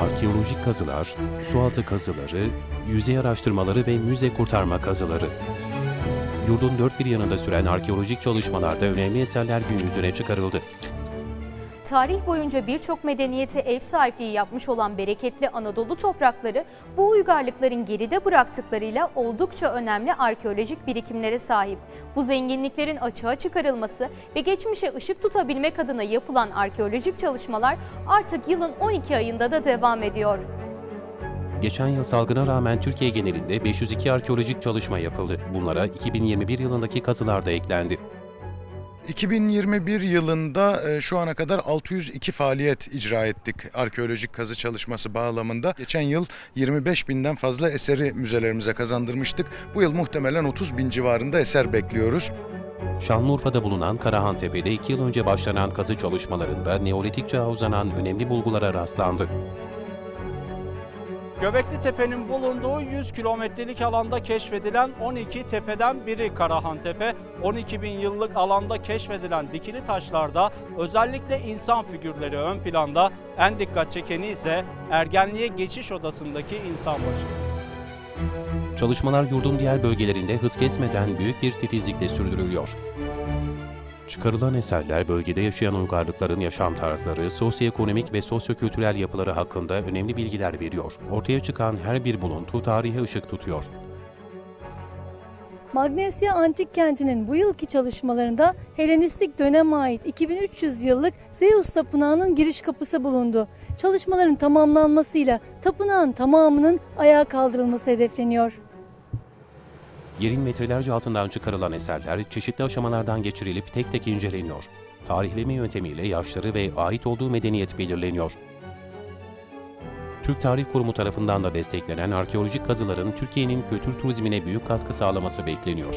Arkeolojik kazılar, sualtı kazıları, yüzey araştırmaları ve müze kurtarma kazıları. Yurdun dört bir yanında süren arkeolojik çalışmalarda önemli eserler gün yüzüne çıkarıldı. Tarih boyunca birçok medeniyete ev sahipliği yapmış olan bereketli Anadolu toprakları bu uygarlıkların geride bıraktıklarıyla oldukça önemli arkeolojik birikimlere sahip. Bu zenginliklerin açığa çıkarılması ve geçmişe ışık tutabilmek adına yapılan arkeolojik çalışmalar artık yılın 12 ayında da devam ediyor. Geçen yıl salgına rağmen Türkiye genelinde 502 arkeolojik çalışma yapıldı. Bunlara 2021 yılındaki kazılar da eklendi. 2021 yılında e, şu ana kadar 602 faaliyet icra ettik arkeolojik kazı çalışması bağlamında. Geçen yıl 25 binden fazla eseri müzelerimize kazandırmıştık. Bu yıl muhtemelen 30 bin civarında eser bekliyoruz. Şanlıurfa'da bulunan Karahantepe'de 2 yıl önce başlanan kazı çalışmalarında Neolitik çağa uzanan önemli bulgulara rastlandı. Göbekli Tepe'nin bulunduğu 100 kilometrelik alanda keşfedilen 12 tepeden biri Karahan Tepe. 12 bin yıllık alanda keşfedilen dikili taşlarda özellikle insan figürleri ön planda. En dikkat çekeni ise ergenliğe geçiş odasındaki insan başı. Çalışmalar yurdun diğer bölgelerinde hız kesmeden büyük bir titizlikle sürdürülüyor. Çıkarılan eserler bölgede yaşayan uygarlıkların yaşam tarzları, sosyoekonomik ve sosyokültürel yapıları hakkında önemli bilgiler veriyor. Ortaya çıkan her bir buluntu tarihe ışık tutuyor. Magnesya Antik Kenti'nin bu yılki çalışmalarında Helenistik döneme ait 2300 yıllık Zeus Tapınağı'nın giriş kapısı bulundu. Çalışmaların tamamlanmasıyla tapınağın tamamının ayağa kaldırılması hedefleniyor. Yerin metrelerce altından çıkarılan eserler çeşitli aşamalardan geçirilip tek tek inceleniyor. Tarihleme yöntemiyle yaşları ve ait olduğu medeniyet belirleniyor. Türk Tarih Kurumu tarafından da desteklenen arkeolojik kazıların Türkiye'nin kültür turizmine büyük katkı sağlaması bekleniyor.